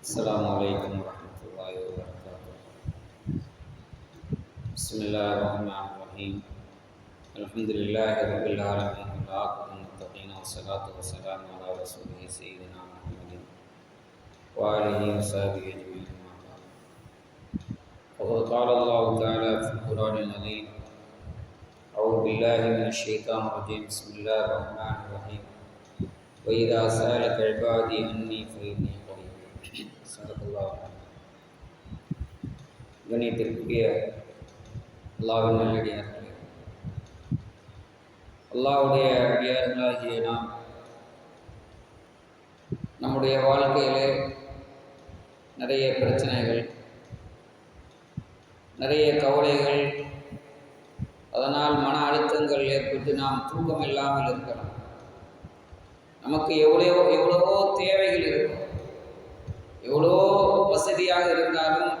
السلام عليكم ورحمة الله وبركاته بسم الله الرحمن الرحيم الحمد لله رب العالمين والعاقبة للمتقين والصلاة والسلام على رسوله سيدنا محمد وآله وصحبه أجمعين أما بعد وقد قال الله تعالى في القرآن العظيم أعوذ بالله من الشيطان الرجيم بسم الله الرحمن الرحيم وإذا سألك عبادي أني فإني சதகுல்லா கணியத்திற்குரிய அல்லாவின் நல்லடியார்களே. அல்லாவுடைய அடியார்களாகிய நாம் நம்முடைய வாழ்க்கையிலே நிறைய பிரச்சனைகள் நிறைய கவலைகள் அதனால் மன அழுத்தங்கள் ஏற்பட்டு நாம் தூக்கம் இல்லாமல் இருக்கலாம். நமக்கு எவ்வளோ எவ்வளவோ தேவைகள் இருக்கும். எவ்வளோ வசதியாக இருந்தாலும்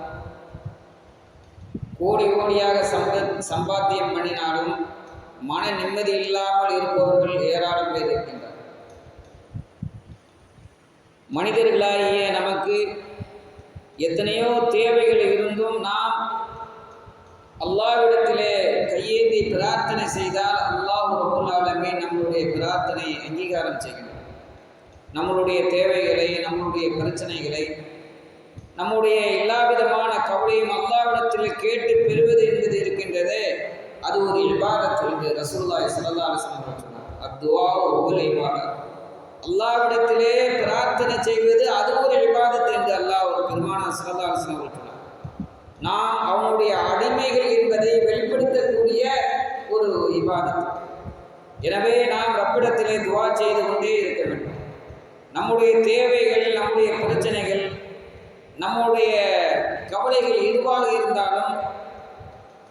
கோடி கோடியாக சம்ப சம்பாத்தியம் பண்ணினாலும் மன நிம்மதி இல்லாமல் இருப்பவர்கள் ஏராளம் பேர் இருக்கின்றனர் மனிதர்களாகிய நமக்கு எத்தனையோ தேவைகள் இருந்தும் நாம் அல்லாவிடத்திலே கையேந்தி பிரார்த்தனை செய்தால் அல்லாஹ் ரபுல்லாலுமே நம்மளுடைய பிரார்த்தனை அங்கீகாரம் செய்கின்றனர் நம்மளுடைய தேவைகளை நம்மளுடைய பிரச்சனைகளை நம்முடைய எல்லா விதமான கவலையும் அல்லாவிடத்தில் கேட்டு பெறுவது என்பது இருக்கின்றது அது ஒரு இல்பாதத் என்று ரசூல்லாய் சல்லாஹம் சொன்னார். அத்வா ஒரு இல்பாதத் அல்லாவிடத்திலே பிரார்த்தனை செய்வது அது ஒரு இல்பாதத் என்று அல்லாஹ் ஒரு பெருமான சல்லாஹம் சொன்னார். நாம் அவனுடைய அடிமைகள் என்பதை வெளிப்படுத்தக்கூடிய ஒரு இபாதத். எனவே நாம் ரப்பிடத்திலே துவா செய்து கொண்டே இருக்க வேண்டும். நம்முடைய தேவைகள் நம்முடைய பிரச்சனைகள் நம்முடைய கவலைகள் எதுவாக இருந்தாலும்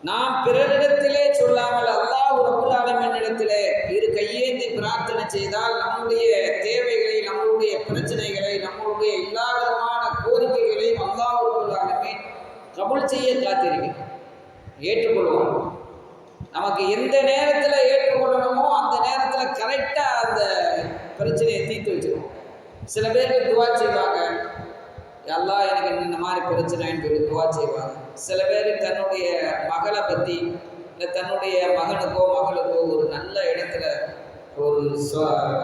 நாம் பிறரிடத்திலே சொல்லாமல் அல்லாஹ் ரபுல் ஆலமினிடத்திலே இரு கையேந்தி பிரார்த்தனை செய்தால் நம்முடைய தேவைகளை நம்முடைய பிரச்சனைகளை நம்முடைய எல்லா விதமான கோரிக்கைகளையும் அல்லாஹ் ரபுல் ஆலமின் கபுல் செய்ய காத்திருக்கிறார். ஏற்றுக்கொள்வோம். நமக்கு எந்த நேரத்தில் ஏற்றுக்கொள்ளணுமோ அந்த நேரத்தில் கரெக்டாக அந்த பிரச்சனையை தீர்த்து வச்சுருவோம். சில பேர் துவா செய்வாங்க. எல்லாம் எனக்கு இந்த மாதிரி பிரச்சனைன்னு சொல்லி துவா செய்வாங்க. சில பேர் தன்னுடைய மகளை பற்றி இல்லை தன்னுடைய மகனுக்கோ மகளுக்கோ ஒரு நல்ல இடத்துல ஒரு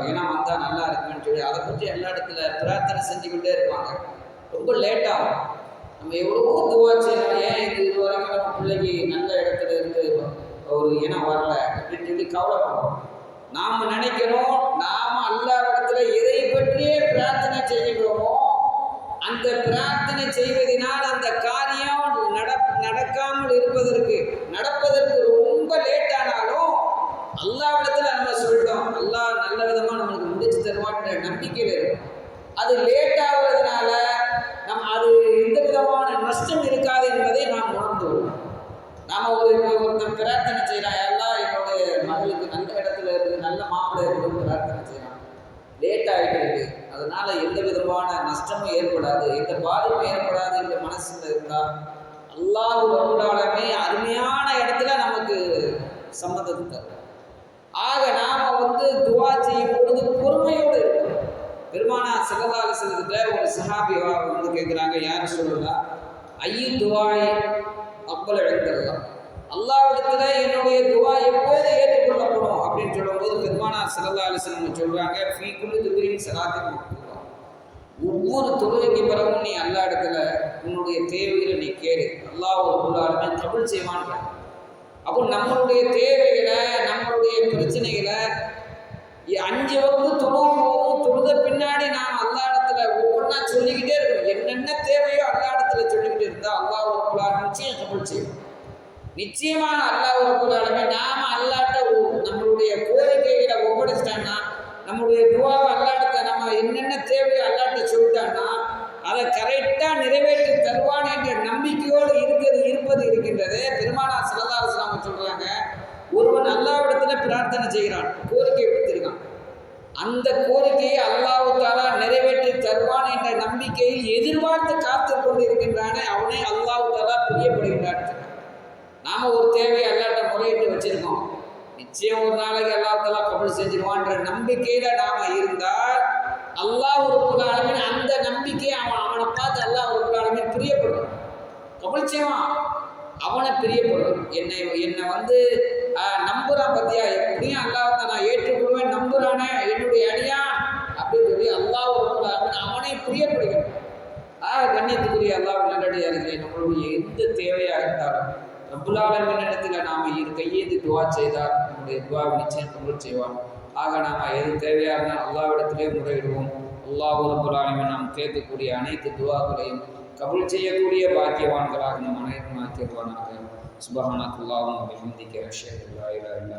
இனம் வந்தால் நல்லா இருக்குன்னு சொல்லி அதை பற்றி எல்லா இடத்துல பிரார்த்தனை செஞ்சுக்கிட்டே இருப்பாங்க. ரொம்ப லேட்டாகும் நம்ம எவ்வளவோ துவா செய்யணும். ஏன் இது இது வரைக்கும் நம்ம பிள்ளைக்கு நல்ல இடத்துல இருந்து ஒரு இனம் வரல? அப்படின்னு சொல்லி கவலைப்படுறோம் நாம் நினைக்கிறோம் நாம் அல்லா எதை பற்றியே பிரார்த்தனை செய்கிறோமோ அந்த பிரார்த்தனை செய்வதனால் அந்த காரியம் நடப்பு லேட் ஆகிட்டு இருக்கு. அதனால எந்த விதமான நஷ்டமும் ஏற்படாது. எந்த பாதிப்பும் ஏற்படாது என்ற மனசில் இருந்தால் அல்லாஹ் ரபுல்லாலுமே அருமையான இடத்துல நமக்கு சம்மந்தத்தை தரும் ஆக நாம வந்து துவா செய்யும் பொழுது பொறுமையோடு இருக்கணும். பெருமானா சிலதால சிலத்துல ஒரு சஹாபிவா வந்து கேட்குறாங்க யார் சொல்லலாம் ஐயு துவாய் அப்பல் எழுந்துடலாம் அல்லாவிடத்துல என்னுடைய துவா எப்போது ஏற்றுக்கொள்ளப்படும். அப்படின்னு சொல்லும்போது பெருமானா சிலதா அலிசனம் சொல்கிறாங்க ஃபீ குழு துவரின் சலாத்தின் ஒவ்வொரு தொழுகைக்கு பிறகும் நீ அல்லா இடத்துல உன்னுடைய தேவைகளை நீ கேடு அல்லாஹ் ஒரு பொருளாலுமே தமிழ் செய்வான் அப்போ நம்மளுடைய தேவைகளை நம்மளுடைய பிரச்சனைகளை அஞ்சு வந்து தொழுவும் போதும் தொழுத பின்னாடி நாம் அல்லா இடத்துல ஒவ்வொன்றா சொல்லிக்கிட்டே இருக்கணும். என்னென்ன தேவையோ அல்லா இடத்துல சொல்லிக்கிட்டு இருந்தால் அல்லா ஒரு நிச்சயம் தமிழ் செய்வோம் நிச்சயமாக ஒரு ரபுல்லாலுமே நாம் அல்லாட்ட நம்மளுடைய கோரிக்கைகளை ஒப்படைச்சிட்டான்னா நம்மளுடைய துவாவை அல்லாட்ட நம்ம என்னென்ன தேவையோ அல்லாட்ட சொல்லிட்டான்னா அதை கரெக்டாக நிறைவேற்றி தருவான் என்ற நம்பிக்கையோடு இருக்கிறது இருப்பது இருக்கின்றது. பெருமானார் சிலதாரசனாம சொல்கிறாங்க ஒருவன் அல்லாவிடத்துல பிரார்த்தனை செய்கிறான் கோரிக்கை விடுத்திருக்கான். அந்த கோரிக்கையை அல்லாஹு தாலா நிறைவேற்றி தருவான் என்ற நம்பிக்கையில் எதிர்பார்த்து காத்து கொண்டிருக்கின்றானே அவனே அல்லாஹு தாலா பிரியப்படுகின்றான் நாம ஒரு தேவையை அல்லாட்ட முறையிட்டு வச்சிருக்கோம் நிச்சயம் ஒரு நாளைக்கு எல்லாத்தெல்லாம் கபல் செஞ்சிருவான்ற நம்பிக்கையில நாம இருந்தால் அல்லாஹ் ஒரு அளவில் அந்த நம்பிக்கை அவன் அவனை பார்த்து கபுல் செய்வான். அவனை பிரியப்படும் என்னை என்னை வந்து நம்புறான் பத்தியா? எப்படியும் அல்லாஹத்தை நான் ஏற்றுக்கொள்வேன் நம்புறானே என்னுடைய அடியான் அப்படின்னு சொல்லி அல்லாஹ் ஒரு அவனை பிரியப்படுகிறான். ஆக கண்ணியத்துக்குரிய அல்லாஹ் நல்லடியார்களே நம்மளுடைய எந்த தேவையாக இருந்தாலும் ரப்புல்லாலமின் இடத்துல நாம் இரு கையேந்து துவா செய்தால் நம்முடைய துவாவை நிச்சயம் கபூல் செய்வான். ஆக நாம் எது தேவையாக இருந்தால் அல்லாவிடத்திலே முறையிடுவோம். அல்லாஹூ ரப்புல்லாலமின் நாம் கேட்கக்கூடிய அனைத்து துவாக்களையும் கபூல் செய்யக்கூடிய பாக்கியவான்களாக நம் அனைவரும் ஆக்கியவானாக சுபஹானத்துல்லாஹும் பிஹம்திக அஷ்ஹது அல்லா இல்லா